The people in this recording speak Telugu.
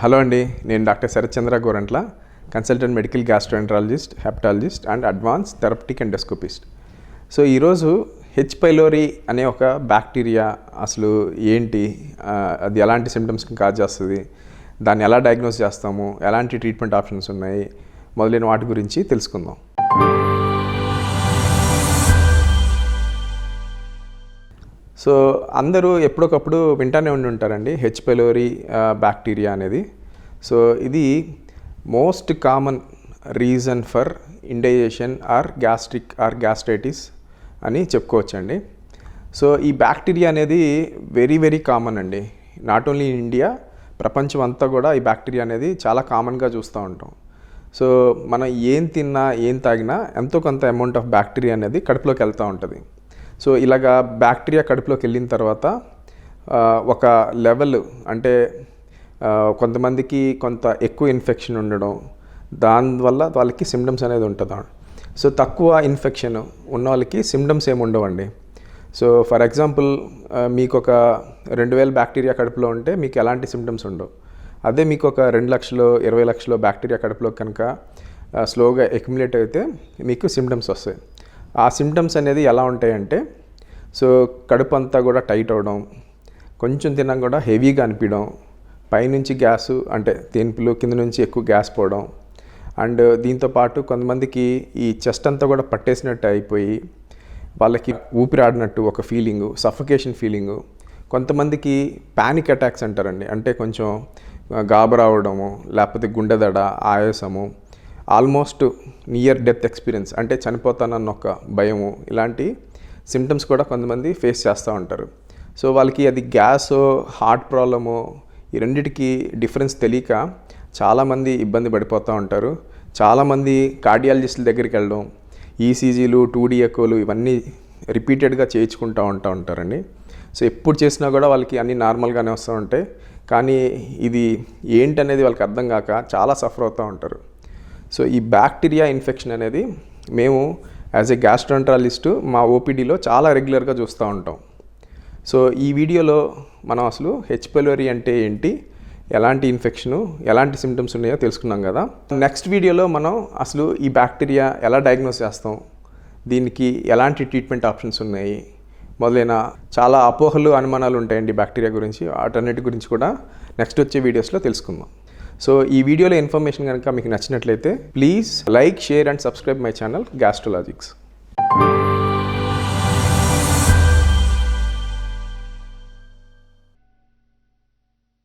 హలో అండి నేను doctor Sarathchandra Gorantla consultant medical gastroenterologist hepatologist and advanced therapeutic endoscopist. So ఈరోజు హెచ్ పైలోరీ అనే ఒక బ్యాక్టీరియా అసలు ఏంటి? అది ఎలాంటి సిమ్టమ్స్కి కాజ్ చేస్తుంది? దాన్ని ఎలా డయాగ్నోస్ చేస్తాము? ఎలాంటి ట్రీట్మెంట్ ఆప్షన్స్ ఉన్నాయి? మొదలైన వాటి గురించి తెలుసుకుందాం. సో అందరూ ఎప్పుడొకప్పుడు వింటానే ఉండి ఉంటారండి. హెచ్ పెలోరీ బ్యాక్టీరియా అనేది. సో ఇది most common reason for indigestion or gastric or gastritis అని చెప్పుకోవచ్చండి. సో ఈ బ్యాక్టీరియా అనేది వెరీ వెరీ కామన్ అండి. నాట్ ఓన్లీ ఇన్ ఇండియా ప్రపంచం అంతా కూడా ఈ బ్యాక్టీరియా అనేది చాలా కామన్గా చూస్తూ ఉంటాం. సో మనం ఏం తిన్నా ఏం తాగినా ఎంతో కొంత అమౌంట్ ఆఫ్ బ్యాక్టీరియా అనేది కడుపులోకి వెళ్తూ ఉంటుంది. సో ఇలాగా బ్యాక్టీరియా కడుపులోకి వెళ్ళిన తర్వాత ఒక లెవెల్ అంటే కొంతమందికి కొంత ఎక్కువ ఇన్ఫెక్షన్ ఉండడం దానివల్ల వాళ్ళకి సిమ్టమ్స్ అనేది ఉంటుంది? సో తక్కువ ఇన్ఫెక్షన్ ఉన్న వాళ్ళకి సిమ్టమ్స్ ఏమి ఉండవండి. సో ఫర్ ఎగ్జాంపుల్ మీకు ఒక రెండు వేల బ్యాక్టీరియా కడుపులో ఉంటే మీకు ఎలాంటి సిమ్టమ్స్ ఉండవు. అదే మీకు ఒక రెండు లక్షలు ఇరవై లక్షలు బ్యాక్టీరియా కడుపులో కనుక స్లోగా ఎక్యుమిలేట్ అయితే మీకు సిమ్టమ్స్ వస్తాయి. ఆ సిమ్టమ్స్ అనేది ఎలా ఉంటాయంటే సో కడుపు అంతా కూడా టైట్ అవడం కొంచెం తిన్నా కూడా హెవీగా అనిపించడం పైనుంచి గ్యాస్ అంటే తేన్పులు కింద నుంచి ఎక్కువ గ్యాస్ పోవడం అండ్ దీంతో పాటు కొంతమందికి ఈ చెస్ట్ అంతా కూడా పట్టేసినట్టు అయిపోయి వాళ్ళకి ఊపిరాడినట్టు ఒక ఫీలింగు సఫకేషన్ ఫీలింగు. కొంతమందికి ప్యానిక్ అటాక్స్ అంటారండి. అంటే కొంచెం గాబరావడము లేకపోతే గుండెదడ ఆయాసము ఆల్మోస్ట్ నియర్ డెత్ ఎక్స్పీరియన్స్ అంటే చనిపోతానన్న ఒక భయము ఇలాంటి సిమ్టమ్స్ కూడా కొంతమంది ఫేస్ చేస్తూ ఉంటారు. సో వాళ్ళకి అది గ్యాస్ హార్ట్ ప్రాబ్లము ఈ రెండిటికి డిఫరెన్స్ తెలియక చాలామంది ఇబ్బంది పడిపోతూ ఉంటారు. చాలామంది కార్డియాలజిస్టుల దగ్గరికి వెళ్ళడం ఈసీజీలు టూ డీ ఇవన్నీ రిపీటెడ్గా చేయించుకుంటూ ఉంటా ఉంటారండి. సో ఎప్పుడు చేసినా కూడా వాళ్ళకి అన్నీ నార్మల్గానే వస్తూ ఉంటాయి. కానీ ఇది ఏంటనేది వాళ్ళకి అర్థం కాక చాలా సఫర్ అవుతూ ఉంటారు. సో ఈ బ్యాక్టీరియా ఇన్ఫెక్షన్ అనేది మేము యాజ్ ఏ గ్యాస్ట్రాంట్రాలిస్టు మా ఓపీడీలో చాలా రెగ్యులర్గా చూస్తూ ఉంటాం. సో ఈ వీడియోలో మనం అసలు హెచ్పెలోరీ అంటే ఏంటి ఎలాంటి ఇన్ఫెక్షను ఎలాంటి సిమ్టమ్స్ ఉన్నాయో తెలుసుకున్నాం కదా. నెక్స్ట్ వీడియోలో మనం అసలు ఈ బ్యాక్టీరియా ఎలా డయాగ్నోస్ చేస్తాం దీనికి ఎలాంటి ట్రీట్మెంట్ ఆప్షన్స్ ఉన్నాయి మొదలైన చాలా అపోహలు అనుమానాలు ఉంటాయండి బ్యాక్టీరియా గురించి వాటన్నిటి గురించి కూడా నెక్స్ట్ వచ్చే వీడియోస్లో తెలుసుకుందాం. సో ఈ వీడియోలో ఇన్ఫర్మేషన్ కనుక మీకు నచ్చినట్లయితే please like share and subscribe my channel Gastrologics